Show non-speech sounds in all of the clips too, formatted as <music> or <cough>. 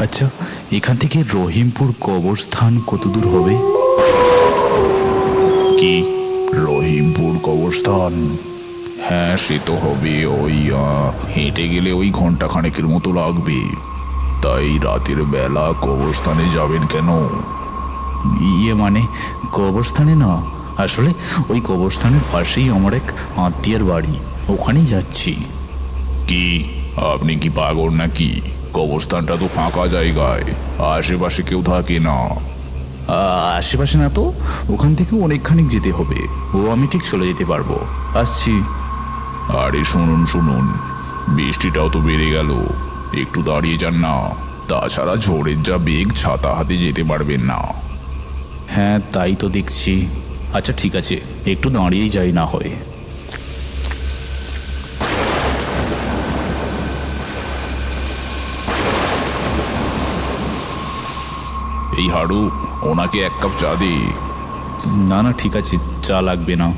আচ্ছা এখান থেকে রহিমপুর কবরস্থান কত দূর হবে? কি? রহিমপুর কবরস্থান? হ্যাঁ সে তো হবে ওই হেঁটে গেলে ওই ঘণ্টা খানেকের মতো লাগবে। তাই রাতের বেলা কবরস্থানে যাবেন কেন? ইয়ে মানে কবরস্থানে না আসলে ওই কবরস্থানের পাশেই আমার এক আত্মীয়ের বাড়ি ওখানেই যাচ্ছি। কি? আপনি কি পাগল নাকি? কবরস্থানটা তো ফাঁকা জায়গায়। আশেপাশে কেউ থাকে না। আশেপাশে না তো? ওখান থেকে অনেকখানি যেতে হবে। ও আমি ঠিক চলে যেতে পারব। আসছি। আরে শুনুন শুনুন। বৃষ্টিটাও তো বেড়ে গেল। একটু দাঁড়িয়ে যান না। তাছাড়া ঝড়ের যা বেগ ছাতা হাতে যেতে পারবেন না। হ্যাঁ তাই তো দেখছি। আচ্ছা ঠিক আছে। একটু দাঁড়িয়েই যাই না হয়। এই হাড়ু ওনাকে এক কাপ চা দে। না না ঠিক আছে চা লাগবে না।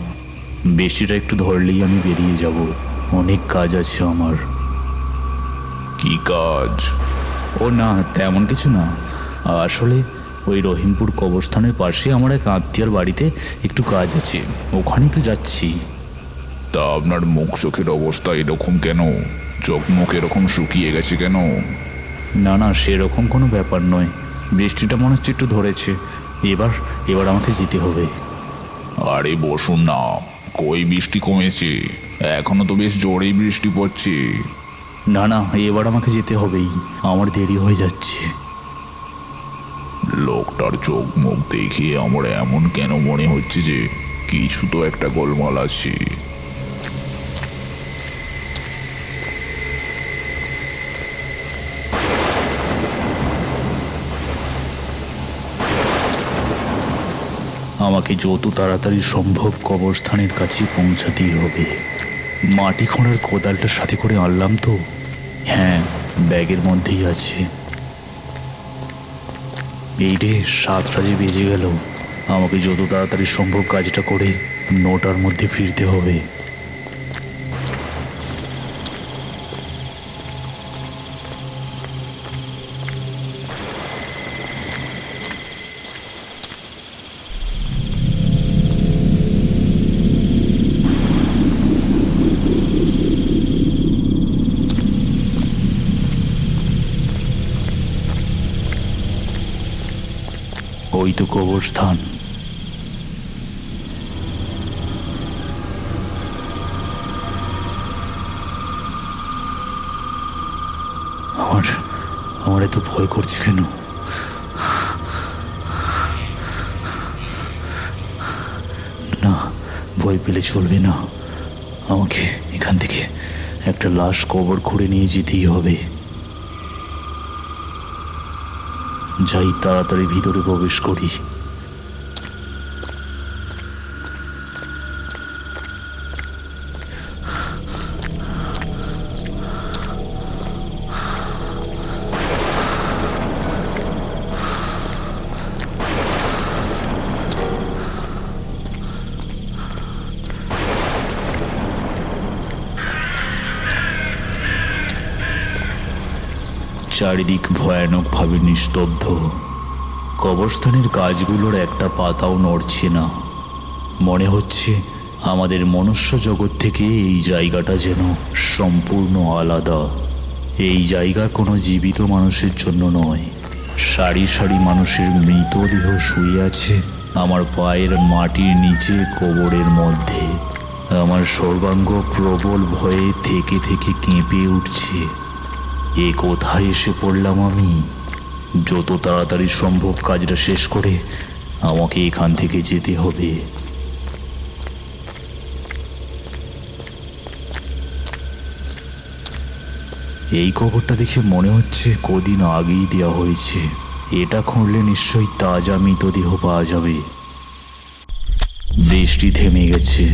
বেশিটা একটু ধরলেই আমি বেরিয়ে যাব। অনেক কাজ আছে আমার। কি কাজ? ও না তেমন কিছু না। আসলে ওই রহিমপুর কবরস্থানের পাশে আমার এক আত্মীয়র বাড়িতে একটু কাজ আছে। ওখানেই তো যাচ্ছি। তা আপনার মুখ চোখের অবস্থা এরকম কেন? চোখ মুখ এরকম শুকিয়ে গেছে কেন? না না সেরকম কোনো ব্যাপার নয়। বৃষ্টিটা মনে হচ্ছে একটু ধরেছে। এবার এবার আমাকে যেতে হবে। আরে বসুন না কই বৃষ্টি কমেছে? এখনও তো বেশ জোরেই বৃষ্টি পড়ছে। না না এবার আমাকে যেতে হবেই। আমার দেরি হয়ে যাচ্ছে। লোকটার চোখ মুখ দেখে আমার এমন কেন মনে হচ্ছে যে কিছু তো একটা গোলমাল আছে। আমাকে যত তাড়াতাড়ি সম্ভব কবরস্থানের কাছে পৌঁছাতেই হবে। মাটি খোঁড়ার কোদালটা সাথে করে আনলাম তো। হ্যাঁ ব্যাগের মধ্যেই আছে। এই রে সাতটা যে বেজে গেল। আমাকে যত তাড়াতাড়ি সম্ভব কাজটা করে নটার মধ্যে ফিরতে হবে। ওই কবরস্থান। আমার আমার এত ভয় করছে কেন? না, ভয় পেলে চলবে না। আমাকে এখান থেকে একটা লাশ কবর করে নিয়ে যেতেই হবে। যাই তাড়াতাড়ি ভিতরে প্রবেশ করি। চারিদিক ভয়ানকভাবে নিস্তব্ধ। কবরস্থানের গাছগুলোর একটা পাতাও নড়ছে না। মনে হচ্ছে আমাদের মনুষ্য জগৎ থেকে এই জায়গাটা যেন সম্পূর্ণ আলাদা। এই জায়গা কোনো জীবিত মানুষের জন্য নয়। সারি সারি মানুষের মৃতদেহ শুয়ে আছে আমার পায়ের মাটির নিচে কবরের মধ্যে। আমার সর্বাঙ্গ প্রবল ভয়ে থেকে থেকে কেঁপে উঠছে। এ কোথায় এসে পড়লাম আমি? যত তাড়াতাড়ি সম্ভব কাজটা শেষ করে আমাকে এখান থেকে যেতে হবে। এই কবরটা দেখে মনে হচ্ছে কদিন আগেই দেওয়া হয়েছে। এটা খুঁড়লে নিশ্চয়ই তাজা মৃতদেহ পাওয়া যাবে। বৃষ্টি থেমে গেছে।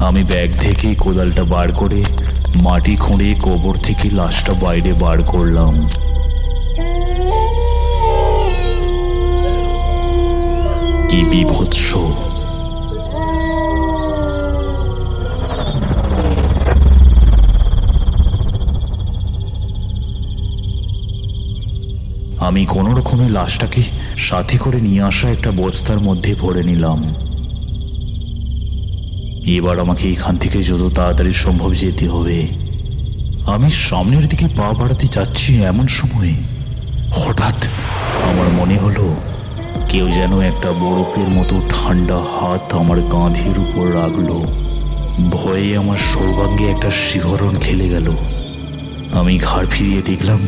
আমি ব্যাগ থেকে কোদালটা বার করে মাটি খুঁড়ে কবর থেকে লাশটা বাইরে বার করলাম। কি বিভৎস। প্রথমে লাশটাকে সাথে করে নিয়ে আসা একটা বস্তার মধ্যে ভরে নিলাম। এবার আমাকে এখান থেকে যত তাড়াতাড়ি সম্ভব যেতে হবে। আমি সামনের দিকে পা বাড়াতে যাচ্ছি এমন সময়। হঠাৎ আমার মনে হলো, কেউ যেন একটা বরফের মতো ঠান্ডা হাত আমার কাঁধের উপর রাখল। ভয়ে আমার সর্বাঙ্গে একটা শিহরণ খেলে গেল। আমি ঘাড় ফিরিয়ে দেখলাম,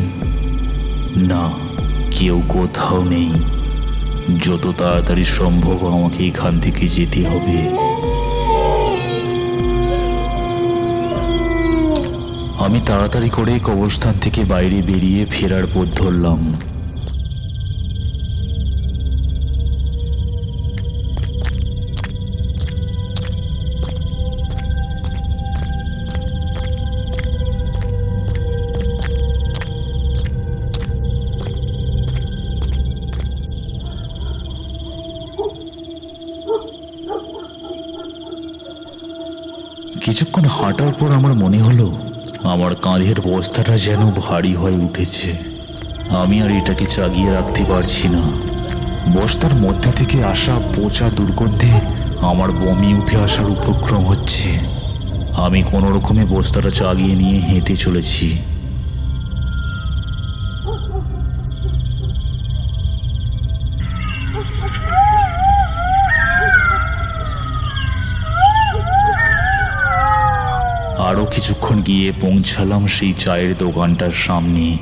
না, কেউ কোথাও নেই। যত তাড়াতাড়ি সম্ভব আমাকে এখান থেকে যেতে হবে। আমি তাড়াতাড়ি করে কবরস্থান থেকে বাইরে বেরিয়ে ফেরার পথ ধরলাম। কিছুক্ষণ হাঁটার পর আমার মনে হলো আমার কাঁধের বস্তাটা যেন ভারী হয়ে উঠেছে। আমি আর এটাকে চাগিয়ে রাখতে পারছি না। বস্তার মধ্যে থেকে আসা পচা দুর্গন্ধে আমার বমি উঠে আসার উপক্রম হচ্ছে। আমি কোনো রকমে বস্তাটা চাগিয়ে নিয়ে হেঁটে চলেছি। আরও কিছুক্ষণ গিয়ে পৌঁছালাম সেই চায়ের দোকানটার সামনে।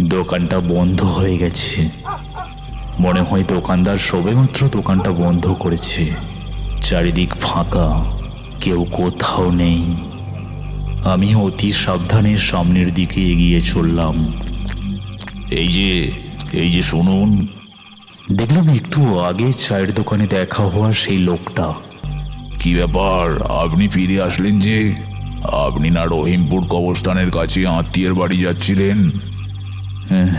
দোকানটা বন্ধ হয়ে গেছে। মনে হয় দোকানদার সবেমাত্র দোকানটা বন্ধ করেছে। চারিদিক ফাঁকা কেউ কোথাও নেই। আমি অতি সাবধানে সামনের দিকে এগিয়ে চললাম। এই যে এই যে শুনুন। দেখলাম একটু আগে চায়ের দোকানে দেখা হওয়া সেই লোকটা। কি ব্যাপার? আপনি ফিরে আসলেন যে? আপনি না রহিমপুর কবরস্থানের কাছে আত্মীয়ের বাড়ি যাচ্ছিলেন?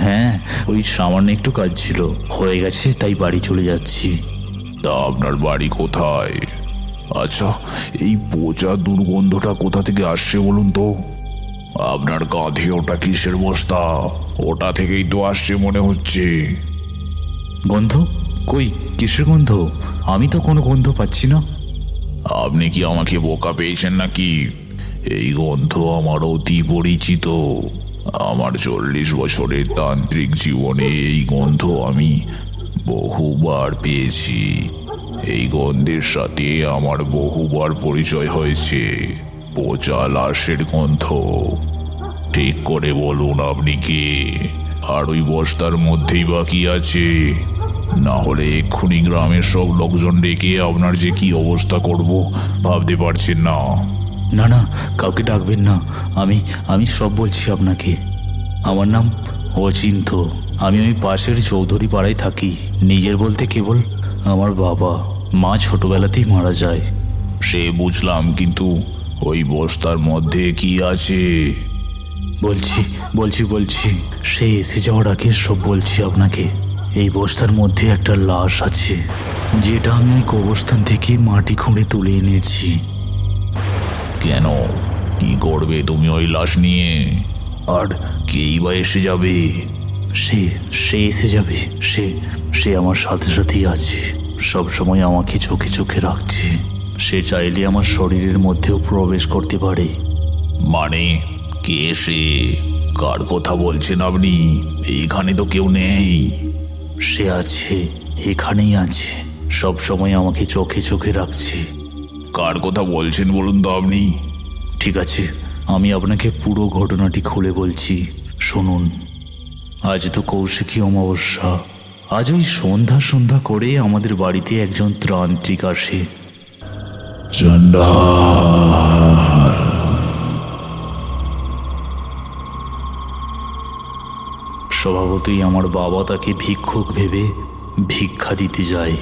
হ্যাঁ ওই সামান্য একটু কাজ ছিল। হয়ে গেছে তাই বাড়ি চলে যাচ্ছি। তা আপনার বাড়ি কোথায়? আচ্ছা এই পচা দুর্গন্ধটা কোথা থেকে আসছে বলুন তো? আপনার কাঁধে ওটা কিসের বস্তা? ওটা থেকেই তো আসছে মনে হচ্ছে। গন্ধ? কই কিসের গন্ধ? আমি তো কোনো গন্ধ পাচ্ছি না। আপনি কি আমাকে বোকা পেয়েছেন নাকি? এই গন্ধ আমার অতি পরিচিত। আমার চল্লিশ বছরের তান্ত্রিক জীবনে এই গন্ধ আমি বহুবার পেয়েছি। এই গন্ধের সাথে আমার বহুবার পরিচয় হয়েছে। পচা লাশের গন্ধ ঠিক করে বলুন আপনি কে? আর ওই বস্তার মধ্যেই বাকি আছে। না হলে এক্ষুনি গ্রামের সব লোকজন ডেকে আপনার যে কি অবস্থা করব ভাবতে পারছেন না। না না কাউকে ডাকবেন না। আমি আমি সব বলছি আপনাকে। আমার নাম অচিন্ত আমি ওই পাশের চৌধুরী পাড়ায় থাকি। নিজের বলতে কেবল আমার বাবা মা ছোটবেলাতেই মারা যায়। সে বুঝলাম কিন্তু ওই বস্তার মধ্যে কি আছে? বলছি বলছি বলছি। সে এসে যাওয়ার আগে সব বলছি আপনাকে। এই বস্তার মধ্যে একটা লাশ আছে যেটা আমি ওই কবরস্থান থেকে মাটি খুঁড়ে তুলে এনেছি। কেন? কি করবে তুমি ওই লাশ নিয়ে? আর কেই বা এসে যাবে? সে সে এসে যাবে। সে সে আমার সাথে সাথেই আছে। সব সময় আমাকে চোখে চোখে রাখছে। সে চাইলে আমার শরীরের মধ্যেও প্রবেশ করতে পারে। মানে কে সে? কার কথা বলছেন আপনি? এইখানে তো কেউ নেই। সে আছে এখানেই আছে। সব সময় আমাকে চোখে চোখে রাখছে। কার কথা বলছেন বলুন তো আপনি? ঠিক আছে আমি আপনাকে পুরো ঘটনাটি খুলে বলছি। শুনুন আজ তো কৌশিকী অমাবস্যা। আজ ওই সন্ধ্যা সন্ধ্যা করে আমাদের বাড়িতে একজন ত্রান্ত্রিক আসে। স্বভাবতই আমার বাবা তাকে ভিক্ষুক ভেবে ভিক্ষা দিতে যায়।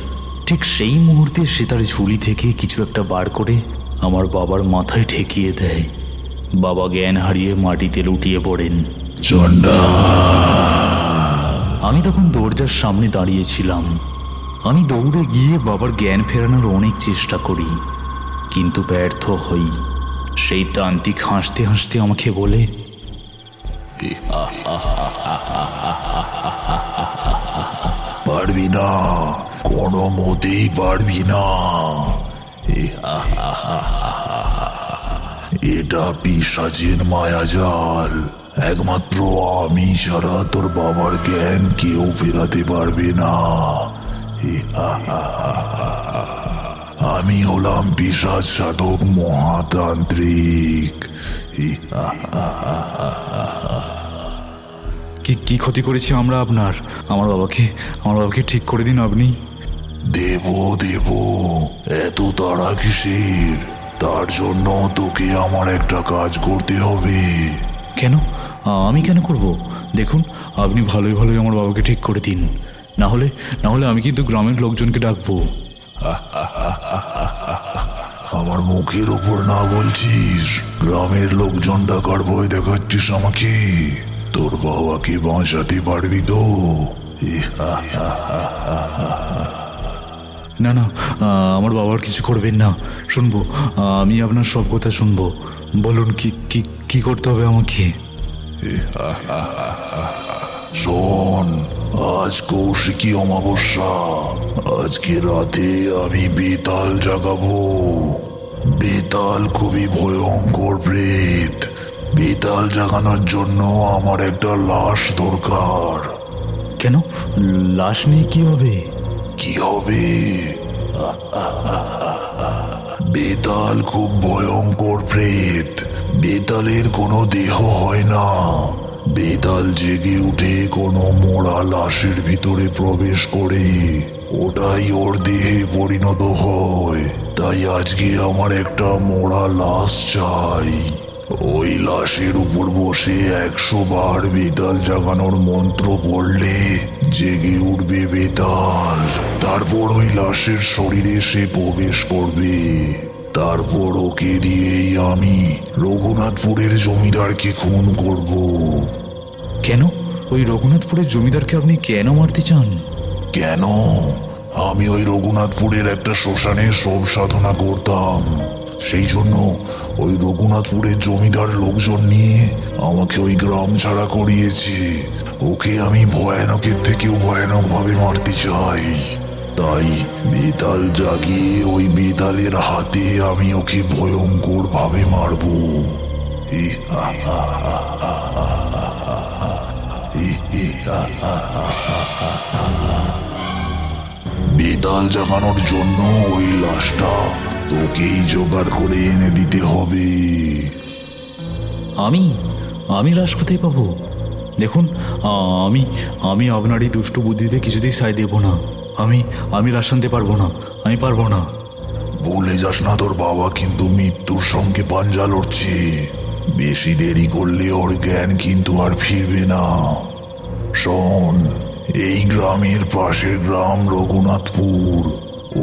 ঠিক সেই মুহূর্তে সে তার ঝুলি থেকে কিছু একটা বার করে আমার বাবার মাথায় ঠেকিয়ে দেয়। বাবা জ্ঞান হারিয়ে মাটিতে লুটিয়ে পড়েন। আমি তখন দরজার সামনে দাঁড়িয়েছিলাম। আমি দৌড়ে গিয়ে বাবার জ্ঞান ফেরানোর অনেক চেষ্টা করি কিন্তু ব্যর্থ হই। সেই তান্ত্রিক হাসতে হাসতে আমাকে বলে পারবি না কোনো মতেই পারবি না এটা পিসাচের মায়াজাল একমাত্র আমি ছাড়া তোর বাবার জ্ঞান কেউ ফেরাতে পারবে না আমি হলাম পিসাচ সাধক মহাতান্ত্রিক কি কি ক্ষতি করেছি আমরা আপনার? আমার বাবাকে আমার বাবাকে ঠিক করে দিন আপনি। দেব দেব এত তাড়া কিসের? তার জন্য তোকে আমার একটা কাজ করতে হবে। কেন? আমি কেন করব? দেখুন আপনি ভালোই ভালোই আমার বাবাকে ঠিক করে দিন। না হলে না হলে আমি কিন্তু গ্রামের লোকজনকে ডাকবো। <laughs> আমার মুখের ওপর না বলছিস? গ্রামের লোকজন ডাকার ভয় দেখাচ্ছিস আমাকে? তোর বাবাকে বাঁচাতে পারবি তো? না না আমার বাবার কিছু করবেন না। শুনব আমি আপনার সব কথা শুনব। বলুন কি কি কি করতে হবে আমাকে? শোন আজ কৌশিকী অমাবস্যা। আজকে রাতে আমি বেতাল জাগাবো। বেতাল খুবই ভয়ঙ্কর প্রেত। বেতাল জাগানোর জন্য আমার একটা লাশ দরকার। কেন? লাশ নিয়ে কি হবে? কি হবে? বেতাল খুব ভয়ঙ্কর প্রেত। বেতালের কোনো দেহ হয় না। বেতাল জেগে উঠে কোনো মোড়া লাশের ভিতরে প্রবেশ করে। ওটাই ওর দেহে পরিণত হয়। তাই আজকে আমার একটা মোড়া লাশ চাই। ওই লাশের উপর বসে একশো বার বেতাল জাগানোর মন্ত্র পড়লে জেগে উঠবে বেতাল। তারপর ওই লাশের শরীরে সে প্রবেশ করবে। তারপর ওকে দিয়েই আমি রঘুনাথপুরের জমিদারকে খুন করব। কেন? ওই রঘুনাথপুরের জমিদারকে আপনি কেন মারতে চান? কেন? আমি ওই রঘুনাথপুরের একটা শ্মশানে সব সাধনা করতাম। সেই জন্য ওই রঘুনাথপুরের জমিদার লোকজন নিয়ে আমাকে ওই গ্রাম ছাড়া করিয়েছে। ওকে আমি ভয়ানকের থেকেও ভয়ানক ভাবে মারতে চাই। তাই বেতাল জাগিয়ে ওই বেতালের হাতে আমি ওকে ভয়ঙ্কর ভাবে মারবো বেতাল জাগানোর জন্য ওই লাশটা তোকেই জোগাড় করে এনে দিতে হবে। আমি? আমি লাশ কোথায় পাবো? দেখুন আমি আমি আপনার এই দুষ্টু বুদ্ধিতে কিছুতেই সায় দেব না। আমি আমি লাশ আনতে পারব না আমি পারব না। বলে যাস না তোর বাবা কিন্তু মৃত্যুর সঙ্গে পাঞ্জা লড়ছে। বেশি দেরি করলে ওর জ্ঞান কিন্তু আর ফিরবে না। শোন, এই গ্রামের পাশের গ্রাম রঘুনাথপুর।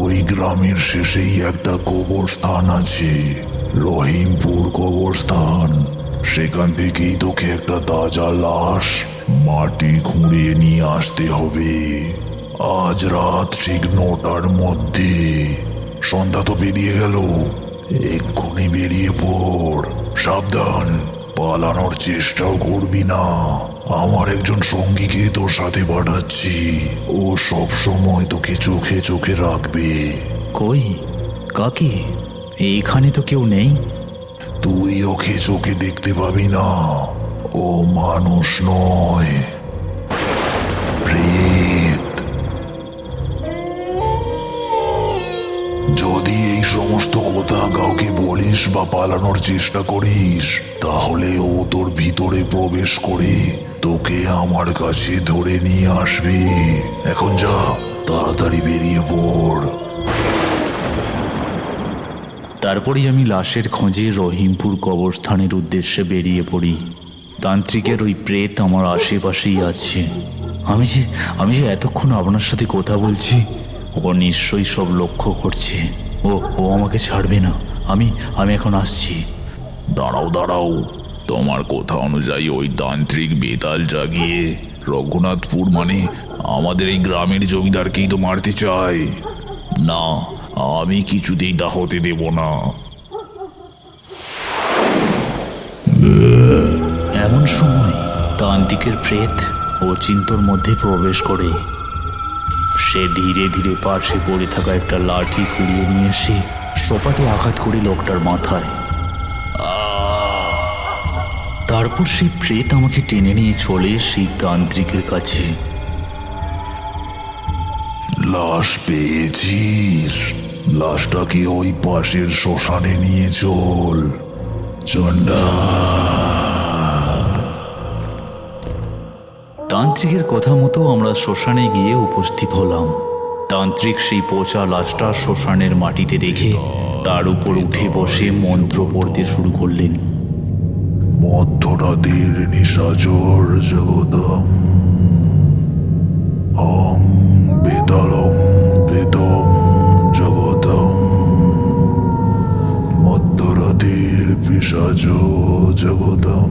ওই গ্রামের শেষেই একটা কবরস্থান আছে, রহিমপুর কবরস্থান। সেখান থেকেই তোকে একটা তাজা লাশ মাটি খুঁড়িয়ে নিয়ে আসতে হবে। আজ রাত ঠিক নটার মধ্যে। সন্ধ্যা তো পেরিয়ে গেল। এক্ষুনি বেরিয়ে পড়। সাবধান, পালানোর চেষ্টাও করবি না। আমার একজন সঙ্গীকে তোর সাথে পাঠাচ্ছি। ও সব সময় তোকে চোখে চোখে রাখবে। কই? কাকে? এইখানে তো কেউ নেই। তুই ওকে চোখে দেখতে পাবি না। ও মানুষ নয়। সমস্ত কথা কাউকে বলিস বা পালানোর চেষ্টা করিস, তাহলে ও তোর ভিতরে প্রবেশ করে তোকে আমার কাছে ধরে নিয়ে আসবে। এখন যা, তাড়াতাড়ি বেরিয়ে পড়। তারপরেই আমি লাশের খোঁজে রহিমপুর কবরস্থানের উদ্দেশ্যে বেরিয়ে পড়ি। তান্ত্রিকের ওই প্রেত আমার আশেপাশেই আছে। আমি যে আমি যে এতক্ষণ আপনার সাথে কথা বলছি, ও নিশ্চয়ই সব লক্ষ্য করছে। ও ও আমাকে ছাড়বে না। আমি আমি এখন আসছি। দাঁড়াও দাঁড়াও। তোমার কথা অনুযায়ী ওই তান্ত্রিক বেতাল জাগিয়ে রঘুনাথপুর মানে আমাদের এই গ্রামের জমিদারকেই তো মারতে চায়। না আমি কিছুতেই তা হতে দেব না। এমন সময় তান্ত্রিকের প্রেত ও চিন্তর মধ্যে প্রবেশ করে। সে ধীরে ধীরে পাশে পড়ে থাকা একটা লাঠি কুড়িয়ে নিয়ে এসে সোপাটে আঘাত করে লোকটার মাথায়। তারপর সেই প্রেত আমাকে টেনে নিয়ে চলে সেই তান্ত্রিকের কাছে। লাশ পেয়েছিস? লাশটাকে ওই পাশের শ্মশানে নিয়ে চল। চন্ডা তান্ত্রিকের কথা মতো আমরা শ্মশানে গিয়ে উপস্থিত হলাম। তান্ত্রিক সেই পচা লাশটা শ্মশানের মাটিতে রেখে তার উপর উঠে বসে মন্ত্র পড়তে শুরু করলেন। মধ্যরাতের নিশাচর জগদম অং বেতালং বেদম জগদম। মধ্যরাতের পিসাচ জগদম।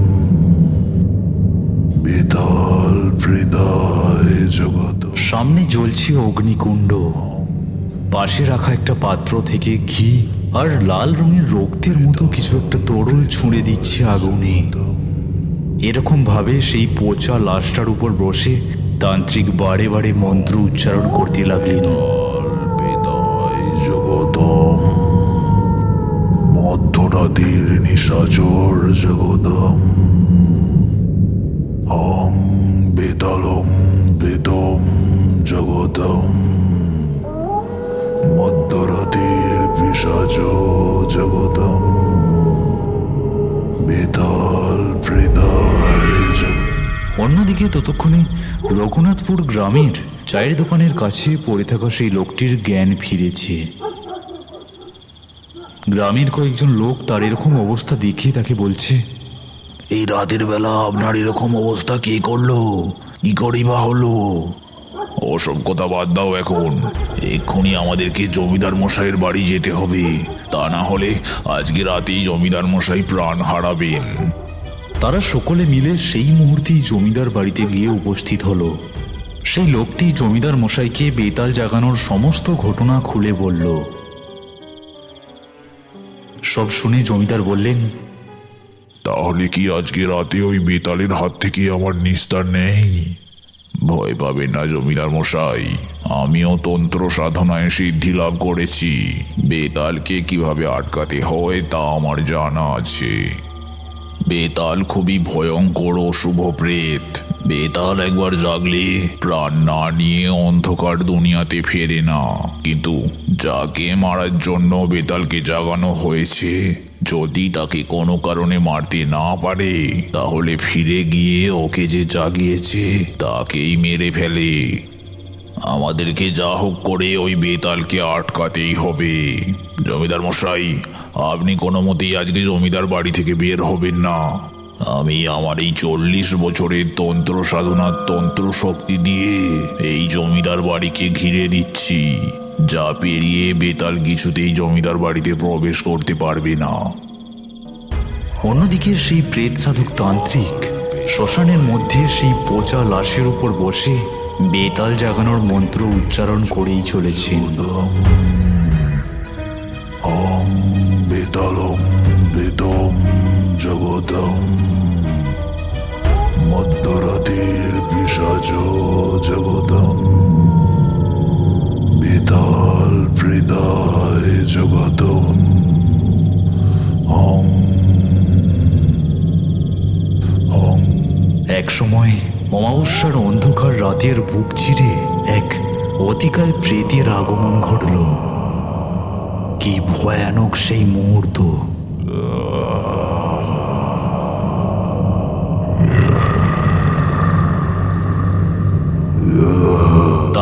বেতাল প্রেদায় জগদম সামনে জ্বলছে অগ্নিকুণ্ড। পাশে রাখা একটা পাত্র থেকে ঘি আর লাল রঙের রক্তের মতো কিছু একটা তরল ছুঁড়ে দিচ্ছে আগুনে। এরকম ভাবে সেই পচা লাশটার উপর বসে তান্ত্রিক বারে বারে মন্ত্র উচ্চারণ করতে লাগলেন। মধ্যরাতের নিশাচর জগদম অং বেতালং বেদম জগদম মধ্যরাতের পিসাচ জগদম বেতাল অন্যদিকে ততক্ষণে রঘুনাথপুর গ্রামের চায়ের দোকানের কাছে পড়ে থাকা সেই লোকটির জ্ঞান ফিরেছে। গ্রামের কয়েকজন লোক তার এরকম অবস্থা দেখে তাকে বলছে এই রাতের বেলা আপনার এরকম অবস্থা কে করল? কি করেই বা হলো? ওসব কথা বাদ দাও এখন। এক্ষুনি আমাদেরকে জমিদার মশাইয়ের বাড়ি যেতে হবে। তা না হলে আজকে রাতেই জমিদার মশাই প্রাণ হারাবেন। তারা সকলে মিলে সেই মুহূর্তেই জমিদার বাড়িতে গিয়ে উপস্থিত হলো। সেই লোকটি জমিদার মশাইকে বেতাল জাগানোর সমস্ত ঘটনা খুলে বলল। সব শুনে জমিদার বললেন তাহলে কি আজকে রাতে ওই বেতালের হাত থেকে আমার নিস্তার নেই? ভয় পাবেন না, জমিদার মশাই। আমিও তন্ত্র সাধনায় সিদ্ধি লাভ করেছি। বেতালকে কীভাবে আটকাতে হয় তা আমার জানা আছে। বেতাল খুবই ভয়ঙ্কর ও শুভ প্রেত। বেতাল একবার জাগলে প্রাণ না নিয়ে অন্ধকার দুনিয়াতে ফেরে না। কিন্তু যাকে মারার জন্য বেতালকে জাগানো হয়েছে যদি তাকে কোনো কারণে মারতে না পারে, তাহলে ফিরে গিয়ে ওকে যে জাগিয়েছে, তাকেই মেরে ফেলে। আমাদেরকে যা হোক করে ওই বেতালকে আটকাতেই হবে। জমিদার মশাই, আপনি কোনো মতেই আজকে জমিদার বাড়ি থেকে বের হবেন না। আমি আমার এই চল্লিশ বছরের তন্ত্র সাধনার তন্ত্র শক্তি দিয়ে এই জমিদার বাড়িকে ঘিরে দিচ্ছি। যা পেরিয়ে বেতাল কিছুতেই জমিদার বাড়িতে প্রবেশ করতে পারবে না। অন্যদিকে সেই প্রেত সাধক তান্ত্রিক শ্মশানের মধ্যে সেই পচা লাশের উপর বসে বেতাল জাগানোর মন্ত্র উচ্চারণ করেই চলেছেন। অং বেতালং বেদম জগদম মধ্যরাতের পিসাচ জগদম। বেতাল অং। অং। এক সময় অমাবস্যার অন্ধকার রাতের বুক চিরে এক অতিকায় প্রেতের আগমন ঘটল। কি ভয়ানক সেই মুহূর্ত।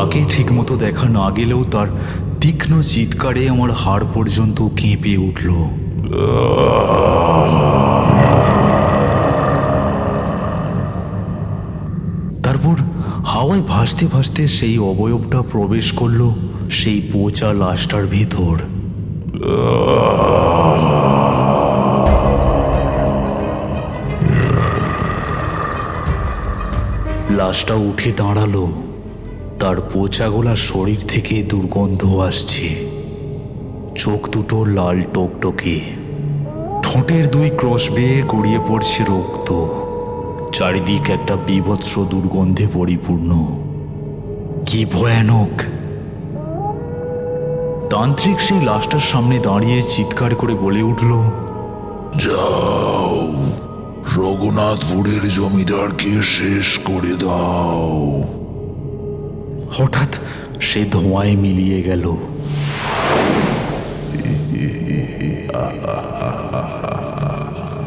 তাকে ঠিকমতো দেখা না গেলেও তার তীক্ষ্ণ চিৎকারে আমার হাড় পর্যন্ত কেঁপে উঠল। তারপর হাওয়ায় ভাসতে ভাসতে সেই অবয়বটা প্রবেশ করল সেই পচা লাশটার ভেতর। লাশটা উঠে দাঁড়াল। তার পচা গোলা শরীর থেকে দুর্গন্ধ আসছে। চোখ দুটো লাল টকটকে। ঠোঁটের দুই ক্রস বেয়ে গড়িয়ে পড়ছে রক্ত। চারিদিক একটা বিভৎস দুর্গন্ধে পরিপূর্ণ। কি ভয়ানক! তান্ত্রিক সেই লাশটার সামনে দাঁড়িয়ে চিৎকার করে বলে উঠল, যাও, রঘুনাথপুরের জমিদারকে শেষ করে দাও। হঠাৎ সে ধোঁয়ায় মিলিয়ে গেল।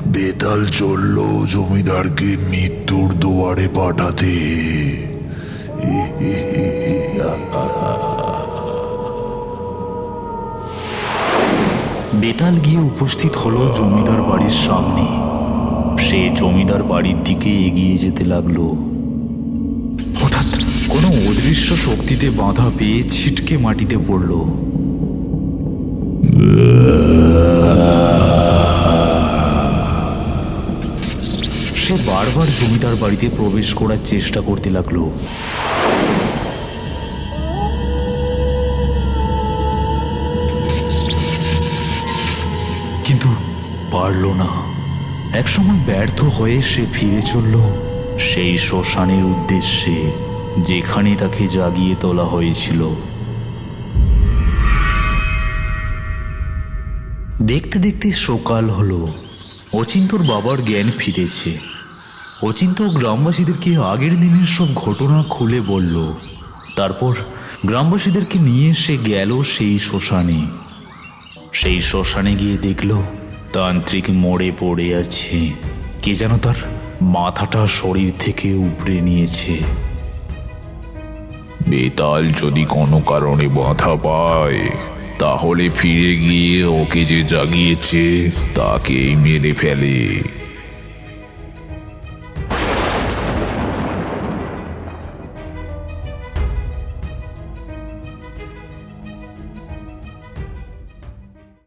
বেতাল চলল জমিদারকে মৃত্যুর দুয়ারে পাঠাতে। বেতাল গিয়ে উপস্থিত হলো জমিদার বাড়ির সামনে। সে জমিদার বাড়ির দিকে এগিয়ে যেতে লাগল। অদৃশ্য শক্তিতে বাধা পেয়ে ছিটকে মাটিতে পড়ল। সে বারবার জমিদার বাড়িতে প্রবেশ করার চেষ্টা করতে লাগল। কিন্তু পারল না। একসময় ব্যর্থ হয়ে সে ফিরে চলল। সেই শ্মশানের উদ্দেশ্যে। যেখানে তাকে জাগিয়ে তোলা হয়েছিল। দেখতে দেখতে সকাল হলো। অচিন্তর বাবার জ্ঞান ফিরেছে। অচিন্ত গ্রামবাসীদেরকে আগের দিনের সব ঘটনা খুলে বলল। তারপর গ্রামবাসীদেরকে নিয়ে সে গেল সেই শ্মশানে। সেই শ্মশানে গিয়ে দেখল তান্ত্রিক মরে পড়ে আছে। কে যেন তার মাথাটা শরীর থেকে উপড়ে নিয়েছে। বেতাল যদি কোনো কারণে বাধা পায়, তাহলে ফিরে গিয়ে ওকে যে জাগিয়েছে, তাকেই মেরে ফেলে।